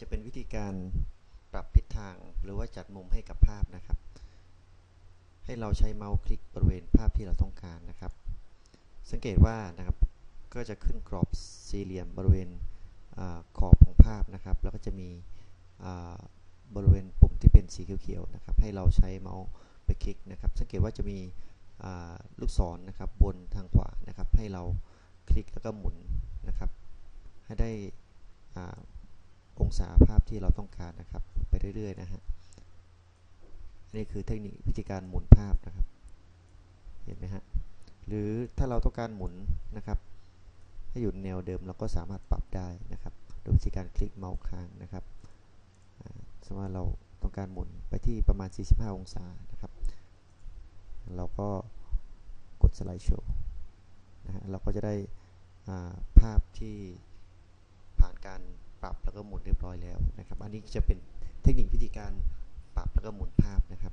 จะเป็นวิธีการปรับทิศทางหรือว่าจัดมุมให้กับภาพนะครับ ให้เราใช้เมาส์คลิกบริเวณภาพที่เราต้องการนะครับ สังเกตว่านะครับก็จะขึ้นกรอบสี่เหลี่ยมบริเวณอขอบของภาพนะครับ แล้วก็จะมีบริเวณปุ่มที่เป็นสีเขียวๆนะครับ ให้เราใช้เมาส์ไปคลิกนะครับ สังเกตว่าจะมีลูกศรนะครับบนทางขวานะครับ ให้เราคลิกแล้วก็หมุนนะครับ ให้ได้ องศาภาพที่เราต้องการนะครับ ไปเรื่อยๆนะฮะนนี่คือเทคนิควิธีการหมุนภาพนะครับ เห็นไหมฮะหรือถ้าเราต้องการหมุนนะครับให้อยู่ในแนวเดิมเราก็สามารถปรับได้นะครับ โดยวิธีการคลิกเมาส์ค้างนะครับสมมติว่าเราต้องการหมุนไปที่ประมาณ 45 องศานะครับ เราก็กดสไลด์โชว์นะฮะเราก็จะได้ภาพที่ผ่านการ ปรับแล้วก็หมุนเรียบร้อยแล้วนะครับ อันนี้จะเป็นเทคนิควิธีการปรับแล้วก็หมุนภาพนะครับ